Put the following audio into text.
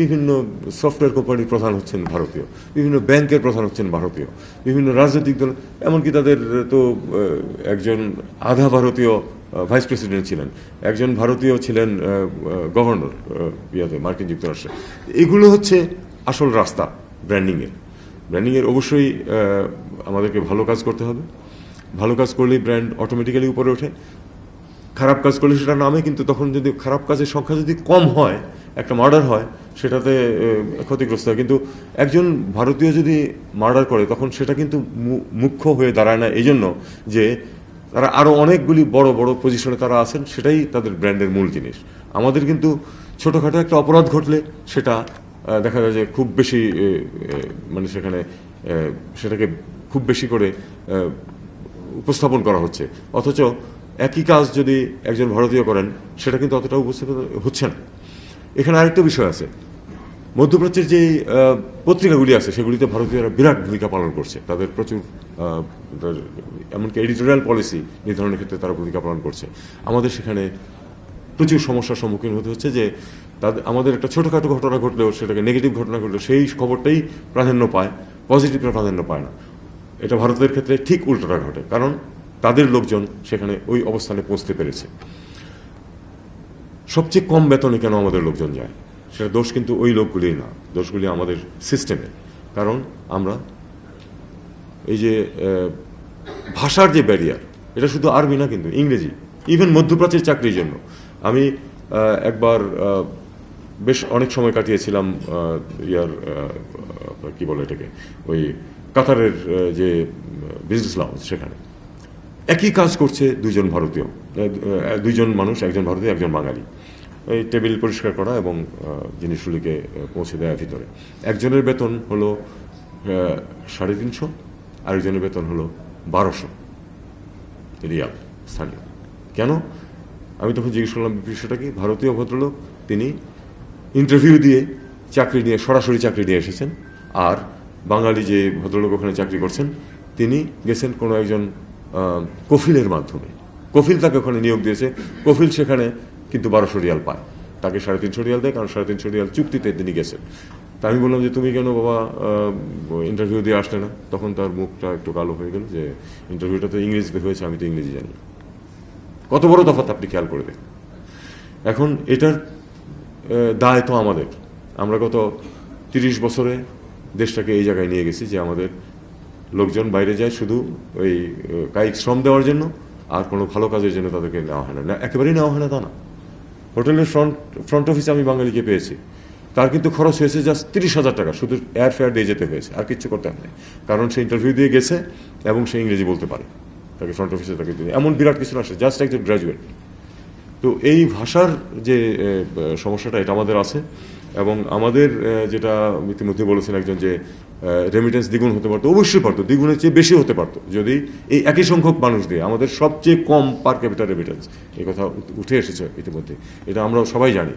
বিভিন্ন সফটওয়্যার কোম্পানির প্রধান হচ্ছেন ভারতীয়, বিভিন্ন ব্যাংকের প্রধান হচ্ছেন ভারতীয়, বিভিন্ন রাজনৈতিক দল, এমনকি তাদের তো একজন আধা ভারতীয় ভাইস প্রেসিডেন্ট ছিলেন, একজন ভারতীয় ছিলেন গভর্নর ইয়াতে, মার্কিন যুক্তরাষ্ট্রে। এগুলো হচ্ছে আসল রাস্তা ব্র্যান্ডিংয়ের ব্র্যান্ডিংয়ের অবশ্যই আমাদেরকে ভালো কাজ করতে হবে। ভালো কাজ করলেই ব্র্যান্ড অটোমেটিক্যালি উপরে ওঠে। খারাপ কাজ করলে সেটা নামে, কিন্তু তখন যদি খারাপ কাজের সংখ্যা যদি কম হয়, একটা মার্ডার হয় সেটাতে ক্ষতিগ্রস্ত হয়। কিন্তু একজন ভারতীয় যদি মার্ডার করে, তখন সেটা কিন্তু মুখ্য হয়ে দাঁড়ায় না। এই জন্য যে তারা আরও অনেকগুলি বড় বড় পজিশনে তারা আছেন, সেটাই তাদের ব্র্যান্ডের মূল জিনিস। আমাদের কিন্তু ছোটোখাটো একটা অপরাধ ঘটলে সেটা দেখা যায় যে খুব বেশি মানে সেখানে সেটাকে খুব বেশি করে উপস্থাপন করা হচ্ছে। অথচ একই কাজ যদি একজন ভারতীয় করেন, সেটা কিন্তু অতটা উপস্থাপন হচ্ছে না। এখানে আরেকটা বিষয় আছে। মধ্যপ্রাচ্যের যে পত্রিকাগুলি আছে, সেগুলিতে ভারতীয়রা বিরাট ভূমিকা পালন করছে। তাদের প্রচুর এমনকি এডিটোরিয়াল পলিসি নির্ধারণের ক্ষেত্রে তারা ভূমিকা পালন করছে। আমাদের সেখানে প্রচুর সমস্যার সম্মুখীন হতে হচ্ছে যে তাদের আমাদের একটা ছোটোখাটো ঘটনা ঘটলেও, সেটাকে নেগেটিভ ঘটনা ঘটলেও সেই খবরটাই প্রাধান্য পায় পজিটিভটা প্রাধান্য পায় না। এটা ভারতের ক্ষেত্রে ঠিক উল্টোটা ঘটে, কারণ তাদের লোকজন সেখানে ওই অবস্থানে পৌঁছতে পেরেছে। সবচেয়ে কম বেতনে কেন আমাদের লোকজন যায়? সেটা দোষ কিন্তু ওই লোকগুলির না, দোষগুলি আমাদের সিস্টেমে কারণ আমরা এই যে ভাষার যে ব্যারিয়ার এটা শুধু আরবি না কিন্তু ইংরেজি ইভেন মধ্যপ্রাচ্যের চাকরির জন্য। আমি একবার বেশ অনেক সময় কাটিয়েছিলাম ইয়ার কি বলে এটাকে, ওই কাতারের যে বিজনেস লাউন্স সেখানে। একই কাজ করছে দুজন ভারতীয় দুইজন মানুষ, একজন ভারতীয়, একজন বাঙালি। এই টেবিল পরিষ্কার করা এবং জিনিসগুলিকে পৌঁছে দেওয়ার ভিতরে। একজনের বেতন হলো সাড়ে তিনশো, আরেকজনের বেতন হলো বারোশো। রিয়াল স্থানীয়। কেন? আমি তখন জিজ্ঞেস করলাম, বিষয়টা কি? ভারতীয় ভদ্রলোক, তিনি ইন্টারভিউ দিয়ে চাকরি নিয়ে, সরাসরি চাকরি নিয়ে এসেছেন। আর বাঙালি যে ভদ্রলোক ওখানে চাকরি করছেন, তিনি গেছেন কোনো একজন কফিলের মাধ্যমে। কফিল তাকে ওখানে নিয়োগ দিয়েছে। কফিল সেখানে কিন্তু বারোশো রিয়াল পায়। তাকে সাড়ে তিনশো রিয়াল দেয়, কারণ সাড়ে তিনশো রিয়াল চুক্তিতে তিনি গেছেন। তা আমি বললাম যে, তুমি কেন বাবা ইন্টারভিউ দিয়ে আসলে না? তখন তার মুখটা একটু কালো হয়ে গেল যে ইন্টারভিউটা তো ইংরেজিতে হয়েছে, আমি তো ইংরেজি জানি কত বড় তফাৎ আপনি খেয়াল করে দেখুন। এখন এটার দায় তো আমাদের। আমরা গত তিরিশ বছরে দেশটাকে এই জায়গায় নিয়ে গেছি যে, আমাদের লোকজন বাইরে যায় শুধু ওই কায়িক শ্রম দেওয়ার জন্য, আর কোনো ভালো কাজের জন্য তাদেরকে নেওয়া হয় না। না, একেবারেই নেওয়া হয় না তা না। হোটেলের ফ্রন্ট ফ্রন্ট অফিসে আমি বাঙালিকে পেয়েছি। তার কিন্তু খরচ হয়েছে জাস্ট তিরিশ হাজার টাকা। শুধু এয়ার ফেয়ার দিয়ে যেতে হয়েছে, আর কিচ্ছু করতে হয় কারণ সে ইন্টারভিউ দিয়ে গেছে এবং সে ইংরেজি বলতে পারে। তাকে ফ্রন্ট অফিসে তাকে এমন বিরাট কিছু আসে জাস্ট একজন গ্র্যাজুয়েট তো এই ভাষার যে সমস্যাটা, এটা আমাদের আছে। এবং আমাদের যেটা ইতিমধ্যে বলেছেন একজন যে রেমিটেন্স দ্বিগুণ হতে পারতো, অবশ্যই পারতো, দ্বিগুণের চেয়ে বেশি হতে পারতো, যদি এই একই সংখ্যক মানুষ দিয়ে, আমাদের সবচেয়ে কম পার ক্যাপিটাল রেমিটেন্স এই কথা উঠে এসেছে ইতিমধ্যে, এটা আমরা সবাই জানি।